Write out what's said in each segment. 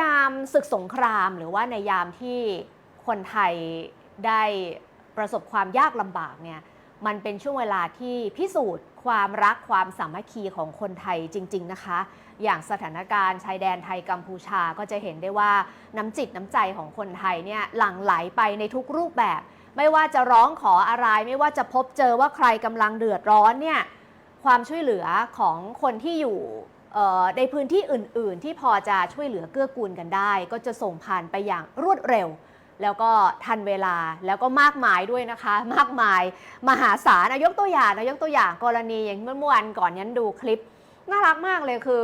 ยามศึกสงครามหรือว่าในยามที่คนไทยได้ประสบความยากลำบากเนี่ยมันเป็นช่วงเวลาที่พิสูจน์ความรักความสามัคคีของคนไทยจริง ๆนะคะ อย่างสถานการณ์ชายแดนไทยกัมพูชาก็จะเห็นได้ว่าน้ำจิตน้ำใจของคนไทยเนี่ยหลั่งไหลไปในทุกรูปแบบ ไม่ว่าจะร้องขออะไร ไม่ว่าจะพบเจอว่าใครกำลังเดือดร้อนเนี่ยความช่วยเหลือของคนที่อยู่ ในพื้นที่อื่น ๆ ที่พอจะช่วยเหลือเกื้อกูลกันได้ ก็จะส่งผ่านไปอย่างรวดเร็ว แล้วก็ทันเวลาแล้วก็มากมายด้วยนะคะ มากมายมหาศาลนายกตัวอย่างนายกตัวอย่างกรณีอย่างเมื่อวันก่อนยันดูคลิปน่ารักมากเลยคือ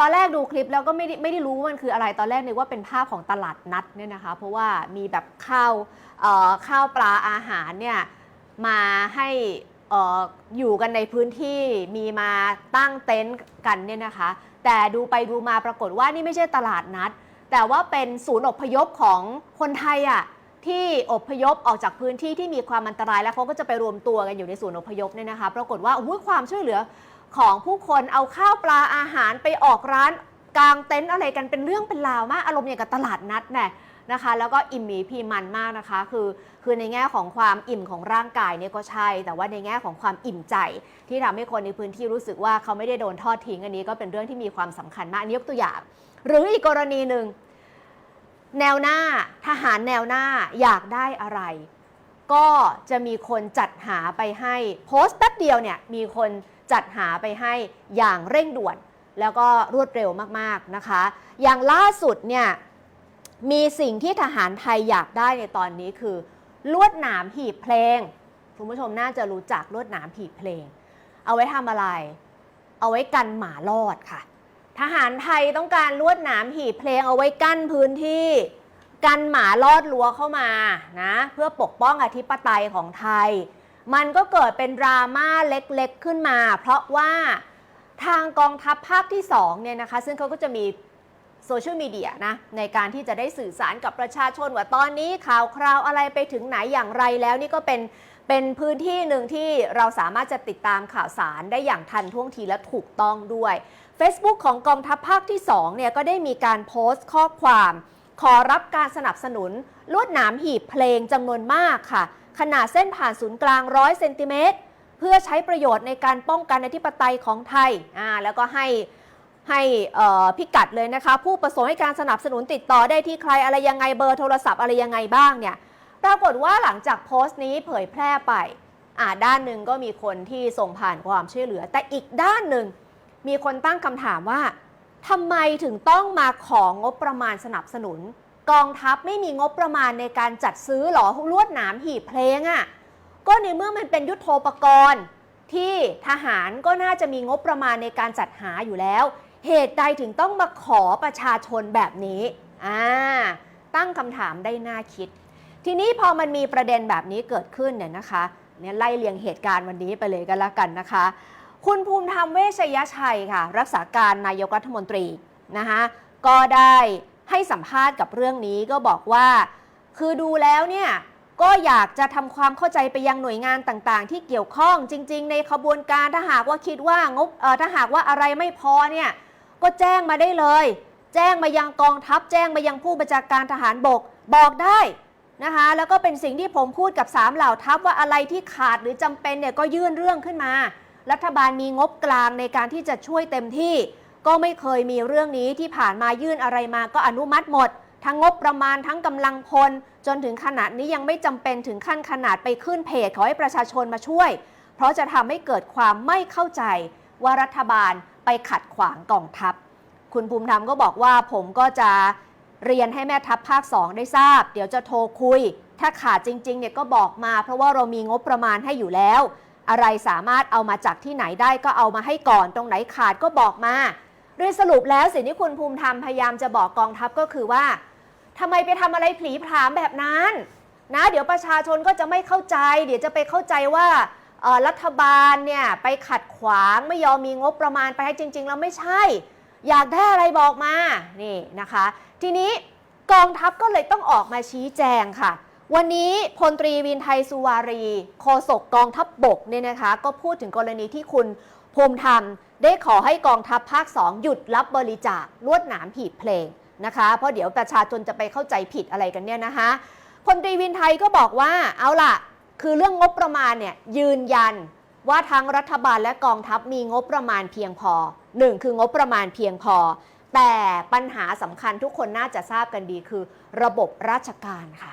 ตอนแรกดูคลิปแล้วก็ไม่ได้ไม่ได้รู้ว่ามันคืออะไรตอนแรกนึกว่าเป็นภาพของตลาดนัดเนี่ยนะคะ เพราะว่ามีแบบข้าวข้าวปลาอาหารเนี่ยมาให้ อยู่กันในพื้นที่มีมาตั้งเต็นท์กันเนี่ยนะคะ แต่ดูไปดูมาปรากฏว่านี่ไม่ใช่ตลาดนัด แต่ว่าเป็นศูนย์อพยพของคนไทยอะที่อพยพออกจากพื้นที่ที่มีความอันตรายแล้วเขาก็จะไปรวมตัวกันอยู่ในศูนย์อพยพเนี่ยนะคะ ปรากฏว่าอุ้ยความช่วยเหลือของผู้คนเอาข้าวปลาอาหารไปออกร้านกลางเต็นท์อะไรกันเป็นเรื่องเป็นราวมากอารมณ์อย่างกับตลาดนัดแน่ นะคะ แล้วก็อิ่มหมีพีมันมากนะคะ คือคือในแง่ของความอิ่มของร่างกายเนี่ยก็ใช่ แต่ว่าในแง่ของความอิ่มใจ ที่ทำให้คนในพื้นที่รู้สึกว่าเขาไม่ได้โดนทอดทิ้งอันนี้ก็เป็นเรื่องที่มีความสำคัญมากอันนี้ยกตัวอย่าง หรืออีกกรณีหนึ่งแนวหน้าทหารแนวหน้าอยากได้อะไร ก็จะมีคนจัดหาไปให้โพสต์แป๊บเดียวเนี่ยมีคนจัดหาไปให้อย่างเร่งด่วน แล้วก็รวดเร็วมากๆนะคะ อย่างล่าสุดเนี่ย มีสิ่งที่ทหารไทยอยากได้ในตอนนี้คือ ลวดหนามหีบเพลง คุณผู้ชมน่าจะรู้จักลวดหนามหีบเพลง เอาไว้ทำอะไร เอาไว้กันหมาลอดค่ะ ทหารไทยต้องการลวดหนามหีบเพลงเอาไว้กั้นพื้นที่กันหมาลอดรัวเข้ามานะเพื่อปกป้องอธิปไตยของไทย มันก็เกิดเป็นดราม่าเล็กๆขึ้นมา เพราะว่าทางกองทัพภาคที่2เนี่ยนะคะซึ่งเขาก็จะมี โซเชียลมีเดียนะในการที่จะได้สื่อสารกับประชาชนว่าตอนนี้ข่าวคราวอะไรไปถึงไหนอย่างไรแล้วนี่ก็เป็นเป็นพื้นที่หนึ่งที่เราสามารถจะติดตามข่าวสารได้อย่างทันท่วงทีและถูกต้องด้วย Facebook ของกองทัพภาคที่2เนี่ยก็ได้มีการโพสต์ข้อความ ขอรับการสนับสนุน ลวดหนามหีบเพลงจำนวนมากค่ะ ขนาดเส้นผ่านศูนย์กลาง100เซนติเมตรเพื่อใช้ประโยชน์ในการป้องกันอธิปไตยของไทยอ่าแล้วก็ให้ ให้พิกัดเลยนะคะ ผู้ประสงค์ให้การสนับสนุนติดต่อได้ที่ใครอะไรยังไงเบอร์โทรศัพท์อะไรยังไงบ้างเนี่ยปรากฏว่าหลังจากโพสต์นี้เผยแพร่ไปอ่าด้านหนึ่งก็มีคนที่ส่งผ่านความช่วยเหลือ แต่อีกด้านหนึ่งมีคนตั้งคำถามว่าทำไมถึงต้องมาของงบประมาณสนับสนุน กองทัพไม่มีงบประมาณในการจัดซื้อหรอลวดหนามหีบเพลงอะ่ะก็ในเมื่อมันเป็นยุทโธปกรณ์ ที่ทหารก็น่าจะมีงบประมาณในการจัดหาอยู่แล้ว เหตุใดถึงต้องมาขอประชาชนแบบนี้อ่าตั้งคำถามได้น่าคิด ทีนี้พอมันมีประเด็นแบบนี้เกิดขึ้นเนี่ยนะคะเนี่ยไล่เลียงเหตุการณ์วันนี้ไปเลยกันละกันนะคะ คุณภูมิธรรมเวชยชัยค่ะ รักษาการนายกรัฐมนตรีนะคะก็ได้ให้สัมภาษณ์กับเรื่องนี้ก็บอกว่า คือดูแล้วเนี่ยก็อยากจะทำความเข้าใจไปยังหน่วยงานต่างๆ ที่เกี่ยวข้องจริง ๆ ในขบวนการถ้าหากว่าคิดว่างบเอ่อถ้าหากว่าอะไรไม่พอเนี่ย ก็แจ้งมาได้เลย แจ้งมายังกองทัพแจ้งมายังผู้บัญชาการทหารบกบอกได้นะคะแล้วก็เป็นสิ่งที่ผมพูดกับสามเหล่าทัพว่าอะไรที่ขาดหรือจำเป็นเนี่ยก็ยื่นเรื่องขึ้นมา รัฐบาลมีงบกลางในการที่จะช่วยเต็มที่ ก็ไม่เคยมีเรื่องนี้ที่ผ่านมายื่นอะไรมาก็อนุมัติหมด ทั้งงบประมาณทั้งกำลังพล จนถึงขนาดนี้ยังไม่จำเป็นถึงขั้นขนาดไปขึ้นเพจขอให้ประชาชนมาช่วย เพราะจะทำให้เกิดความไม่เข้าใจว่ารัฐบาล ไปขัดขวางกองทัพ คุณภูมิธรรมก็บอกว่าผมก็จะเรียนให้แม่ทัพภาค 2 ได้ทราบ เดี๋ยวจะโทรคุย ถ้าขาดจริงๆเนี่ยก็บอกมา เพราะว่าเรามีงบประมาณให้อยู่แล้ว อะไรสามารถเอามาจากที่ไหนได้ก็เอามาให้ก่อนตรงไหนขาดก็บอกมาโดยสรุปแล้วสิ่งที่คุณภูมิธรรมพยายามจะบอกกองทัพก็คือว่าทำไมไปทำอะไรผลีผลามแบบนั้น นะ เดี๋ยวประชาชนก็จะไม่เข้าใจ เดี๋ยวจะไปเข้าใจว่า รัฐบาลเนี่ยไปขัดขวางไม่ยอมมีงบประมาณไปให้จริง ๆ แล้วไม่ใช่ อยากได้อะไรบอกมานี่นะคะ ทีนี้กองทัพก็เลยต้องออกมาชี้แจงค่ะ วันนี้พลตรีวินไทยสุวารีโฆษกกองทัพบบกเนี่ยนะคะ ก็พูดถึงกรณีที่คุณภูมิธรรมได้ขอให้กองทัพภาค 2 หยุดรับบริจาคลวดหนามหีบเพลงนะคะ เพราะเดี๋ยวประชาชนจะไปเข้าใจผิดอะไรกันเนี่ยนะคะพลตรีวินไทยก็บอกว่าเอาล่ะ คือเรื่องงบประมาณเนี่ยยืนยันว่าทั้งรัฐบาลและกองทัพมีงบประมาณเพียงพอหนึ่งคืองบประมาณเพียงพอ แต่ปัญหาสำคัญทุกคนน่าจะทราบกันดีคือ ระบบราชการค่ะ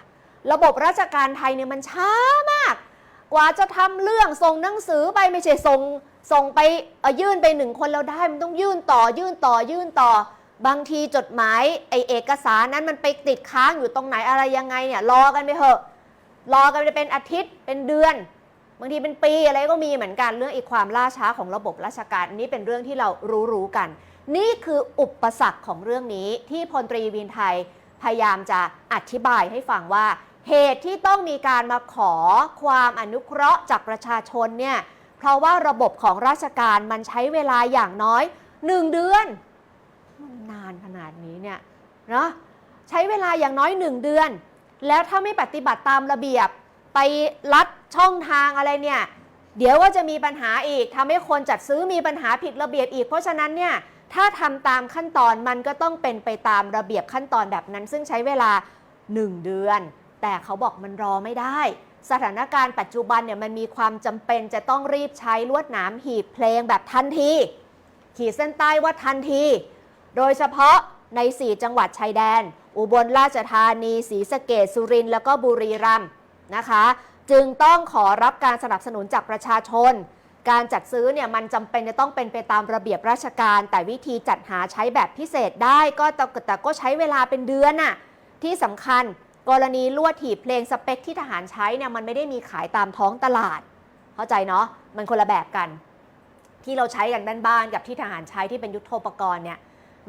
ระบบราชการไทยเนี่ยมันช้ามาก กว่าจะทำเรื่องส่งหนังสือไปไม่ใช่ส่งส่งไปยื่นไปหนึ่งคนแล้วได้มันต้องยื่นต่อยื่นต่อยื่นต่อบางทีจดหมายไอเอกสารนั้นมันไปติดค้างอยู่ตรงไหนอะไรยังไงเนี่ยรอกันไปเถอะ รอกันไปเป็นอาทิตย์เป็นเดือน บางทีเป็นปีอะไรก็มีเหมือนกันเรื่องอีกความล่าช้าของระบบราชการนี้เป็นเรื่องที่เรารู้รู้ๆกัน นี่คืออุปสรรคของเรื่องนี้ที่พลตรีวินไทยพยายามจะอธิบายให้ฟังว่า เหตุที่ต้องมีการมาขอความอนุเคราะห์จากประชาชนเนี่ยเพราะว่าระบบของราชการมันใช้เวลาอย่างน้อย1เดือนมันนานขนาดนี้เนี่ยเนาะใช้เวลาอย่างน้อย1เดือน แล้วถ้าไม่ปฏิบัติตามระเบียบไปลัดช่องทางอะไรเนี่ย เดี๋ยวก็จะมีปัญหาอีกทำให้คนจัดซื้อมีปัญหาผิดระเบียบอีก เพราะฉะนั้นเนี่ยถ้าทำตามขั้นตอนมันก็ต้องเป็นไปตามระเบียบขั้นตอนแบบนั้น ซึ่งใช้เวลา 1 เดือน แต่เขาบอกมันรอไม่ได้ สถานการณ์ปัจจุบันเนี่ยมันมีความจำเป็นจะต้องรีบใช้ลวดหนามหีบเพลงแบบทันที ขีดเส้นใต้ว่าทันที โดยเฉพาะใน 4 จังหวัดชายแดน อุบลราชธานีศรีสะเกดสุรินทร์แล้วก็บุรีรัมย์นะคะ จึงต้องขอรับการสนับสนุนจากประชาชน การจัดซื้อเนี่ยมันจำเป็นจะต้องเป็นไปตามระเบียบราชการ แต่วิธีจัดหาใช้แบบพิเศษได้ก็แต่แต่ก็ใช้เวลาเป็นเดือนน่ะที่สำคัญกรณีลวดถีบเพลงสเปคที่ทหารใช้เนี่ยมันไม่ได้มีขายตามท้องตลาด เข้าใจเนาะมันคนละแบบกัน ที่เราใช้กันบ้านๆกับที่ทหารใช้ที่เป็นยุทโธปกรณ์เนี่ย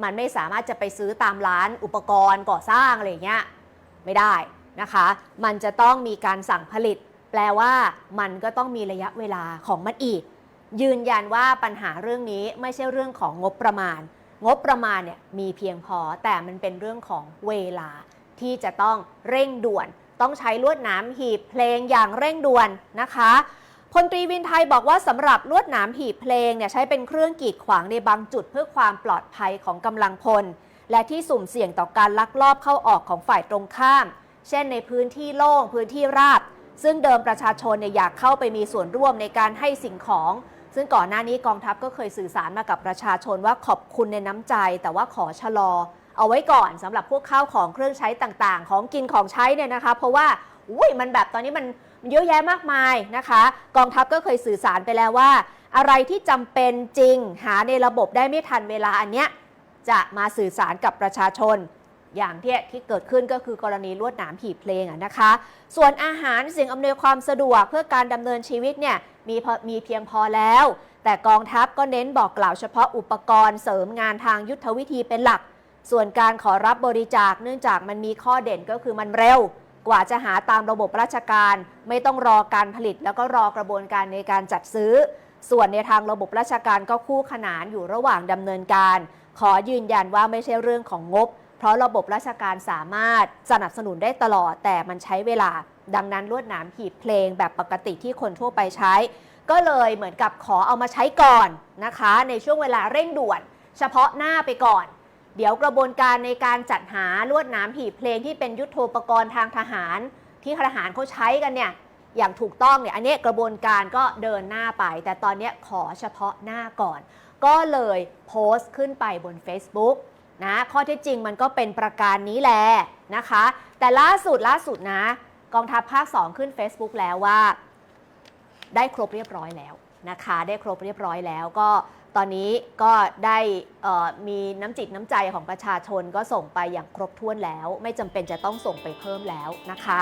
มันไม่สามารถจะไปซื้อตามร้านอุปกรณ์ก่อสร้างอะไรเงี้ยไม่ได้นะคะ มันจะต้องมีการสั่งผลิต แปลว่ามันก็ต้องมีระยะเวลาของมันอีก ยืนยันว่าปัญหาเรื่องนี้ไม่ใช่เรื่องของงบประมาณ งบประมาณเนี่ยมีเพียงพอแต่มันเป็นเรื่องของเวลาที่จะต้องเร่งด่วน ต้องใช้ลวดหนามหีบเพลงอย่างเร่งด่วนนะคะ พลตรีวินไทยบอกว่าสำหรับลวดหนามหีบเพลงเนี่ยใช้เป็นเครื่องกีดขวางในบางจุดเพื่อความปลอดภัยของกำลังพล และที่สุ่มเสี่ยงต่อการลักลอบเข้าออกของฝ่ายตรงข้าม เช่นในพื้นที่โล่งพื้นที่ราบ ซึ่งเดิมประชาชนเนี่ยอยากเข้าไปมีส่วนร่วมในการให้สิ่งของ ซึ่งก่อนหน้านี้กองทัพก็เคยสื่อสารมากับประชาชนว่าขอบคุณในน้ำใจ แต่ว่าขอชะลอ เอาไว้ก่อนสำหรับพวกข้าวของเครื่องใช้ต่างๆ ของกินของใช้เนี่ยนะคะ เพราะว่าอุ้ยมันแบบตอนนี้มัน เยอะแยะมากมายนะคะ กองทัพก็เคยสื่อสารไปแล้วว่า อะไรที่จำเป็นจริงหาในระบบได้ไม่ทันเวลาอันเนี้ยจะมาสื่อสารกับประชาชน อย่างที่ที่เกิดขึ้นก็คือกรณีลวดหนามหีบเพลงนะคะ ส่วนอาหารสิ่งอำนวยความสะดวกเพื่อการดำเนินชีวิตเนี่ยมีมีเพียงพอแล้ว แต่กองทัพก็เน้นบอกกล่าวเฉพาะอุปกรณ์เสริมงานทางยุทธวิธีเป็นหลัก ส่วนการขอรับบริจาคเนื่องจากมันมีข้อเด่นก็คือมันเร็ว กว่าจะหาตามระบบราชการ ไม่ต้องรอการผลิต แล้วก็รอกระบวนการในการจัดซื้อ ส่วนในทางระบบราชการก็คู่ขนานอยู่ระหว่างดำเนินการ ขอยืนยันว่าไม่ใช่เรื่องของงบ เพราะระบบราชการสามารถสนับสนุนได้ตลอดแต่มันใช้เวลา ดังนั้นลวดหนามหีบเพลงแบบปกติที่คนทั่วไปใช้ ก็เลยเหมือนกับขอเอามาใช้ก่อนนะคะ ในช่วงเวลาเร่งด่วน เฉพาะหน้าไปก่อน เดี๋ยวกระบวนการในการจัดหาลวดหนามหีบเพลงที่เป็นยุทโธปกรณ์ทางทหาร ที่ทหารเขาใช้กันเนี่ยอย่างถูกต้องเนี่ยอันนี้กระบวนการก็เดินหน้าไป แต่ตอนนี้ขอเฉพาะหน้าก่อน ก็เลยโพสต์ขึ้นไปบน Facebook นะข้อเท็จจริงมันก็เป็นประการนี้แหละนะคะ แต่ล่าสุดล่าสุดนะ กองทัพภาค 2 ขึ้น Facebook แล้วว่า ได้ครบเรียบร้อยแล้วนะคะ ได้ครบเรียบร้อยแล้วก็ ตอนนี้ก็ได้มีน้ำจิตน้ำใจของประชาชนก็ส่งไปอย่างครบถ้วนแล้ว ไม่จำเป็นจะต้องส่งไปเพิ่มแล้วนะคะ